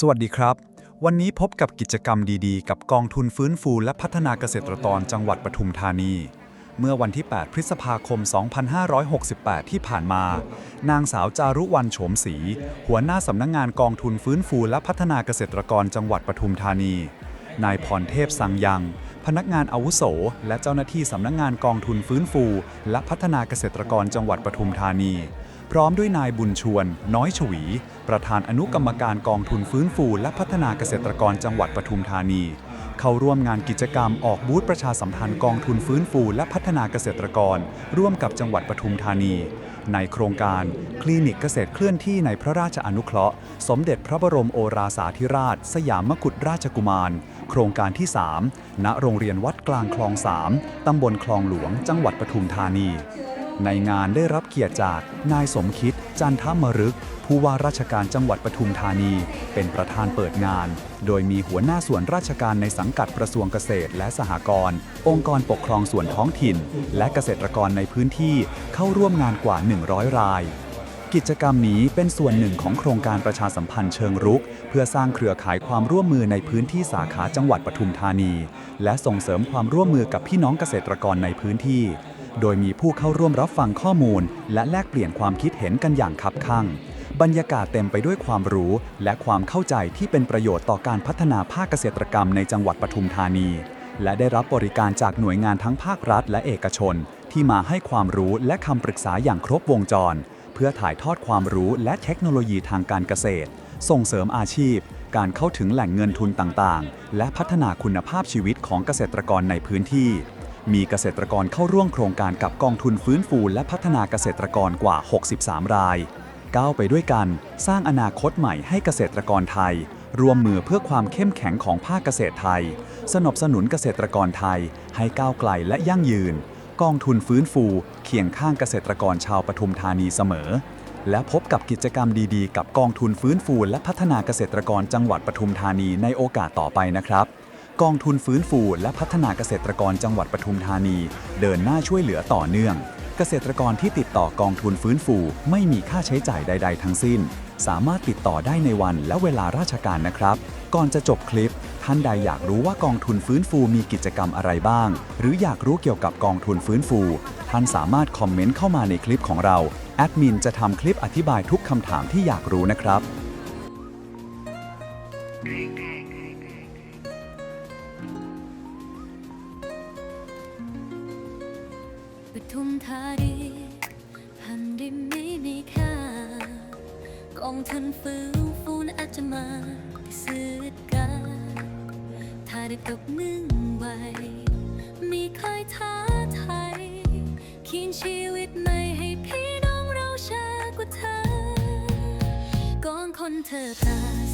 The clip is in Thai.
สวัสดีครับ วันนี้พบกับกิจกรรมดีๆ กับกองทุนฟื้นฟูและพัฒนาเกษตรกรจังหวัดปทุมธานี เมื่อวันที่ 8 พฤษภาคม 2568 ที่ผ่านมา นางสาวจารุวรรณโฉมศรีหัวหน้าสำนักงงานกองทุนฟื้นฟูและพัฒนาเกษตรกรจังหวัดปทุมธานี นายพรเทพสังยัง พนักงานอาวุโส และเจ้าหน้าที่สำนักงงานกองทุนฟื้นฟู และพัฒนาเกษตรกรจังหวัดปทุมธานี พร้อมด้วยนายบุญชวน น้อยฉวี ประธานอนุกรรมการกองทุนฟื้นฟู และพัฒนาเกษตรกรจังหวัดปทุมธานี เข้าร่วมงานกิจกรรมออกบูธประชาสัมพันธ์กองทุนฟื้นฟู และพัฒนาเกษตรกร ร่วมกับจังหวัดปทุมธานี ในโครงการคลินิกเกษตรเคลื่อนที่ในพระราชอนุเคราะห์ สมเด็จพระบรมโอราสาธิราช สยามกุฎราชกุมาร โครงการที่ 3 ณโรงเรียนวัดกลางคลอง 3 ตำบลคลองหลวง จังหวัดปทุมธานี ในงานได้รับเกียรติจากนายสมคิด จันทมรึก ผู้ว่าราชการจังหวัดปทุมธานี เป็นประธานเปิดงาน โดยมีหัวหน้าส่วนราชการในสังกัดกระทรวงเกษตรและสหกรณ์องค์กรปกครองส่วนท้องถิ่น และเกษตรกรในพื้นที่เข้าร่วมงานกว่า 100 ราย กิจกรรมนี้เป็นส่วนหนึ่งของโครงการประชาสัมพันธ์เชิงรุก เพื่อสร้างเครือข่ายความร่วมมือในพื้นที่สาขาจังหวัดปทุมธานี และส่งเสริมความร่วมมือกับพี่น้องเกษตรกรในพื้นที่ โดยมีผู้เข้าร่วมรับฟังข้อมูล และแลกเปลี่ยนความคิดเห็นกันอย่างคับคั่ง บรรยากาศเต็มไปด้วยความรู้และความเข้าใจที่เป็นประโยชน์ต่อการพัฒนาภาคเกษตรกรรมในจังหวัดปทุมธานี และได้รับบริการจากหน่วยงานทั้งภาครัฐและเอกชน ที่มาให้ความรู้และคำปรึกษาอย่างครบวงจร เพื่อถ่ายทอดความรู้และเทคโนโลยีทางการเกษตร ส่งเสริมอาชีพ การเข้าถึงแหล่งเงินทุนต่างๆ และพัฒนาคุณภาพชีวิตของเกษตรกรในพื้นที่ มีเกษตรกรเข้าร่วมโครงการกับกองทุนฟื้นฟูและพัฒนาเกษตรกรกว่า 63 ราย ก้าวไปด้วยกัน สร้างอนาคตใหม่ให้เกษตรกรไทย รวมมือเพื่อความเข้มแข็งของภาคเกษตรไทย สนับสนุนเกษตรกรไทย ให้ก้าวไกลและยั่งยืน กองทุนฟื้นฟู เคียงข้างเกษตรกรชาวปทุมธานีเสมอ และพบกับกิจกรรมดีๆ กับกองทุนฟื้นฟู และพัฒนาเกษตรกรจังหวัดปทุมธานีในโอกาสต่อไปนะครับ กองทุนฟื้นฟูและพัฒนาเกษตรกรจังหวัดปทุมธานี เดินหน้าช่วยเหลือต่อเนื่อง เกษตรกรที่ติดต่อกองทุนฟื้นฟู ไม่มีค่าใช้จ่ายใด ๆ ทั้งสิ้น สามารถติดต่อได้ในวันและเวลาราชการนะครับ ก่อนจะจบคลิป ท่านใดอยากรู้ว่ากองทุนฟื้นฟูมีกิจกรรมอะไรบ้าง หรืออยากรู้เกี่ยวกับกองทุนฟื้นฟู ท่านสามารถคอมเมนต์เข้ามาในคลิปของเราแอดมินจะทำคลิปอธิบายทุกคำถามที่อยากรู้นะครับ ทุ่มธานีแผ่นดินไม่มีค่ากองทุนฟื้นฟูนอาจจะมาที่สื่อกันถ้าได้ตกหนึ่งใบมีคอยท้าไทยขีนชีวิตใหม่ให้พี่น้องเราชากว่าเธอกองคนเธอตาย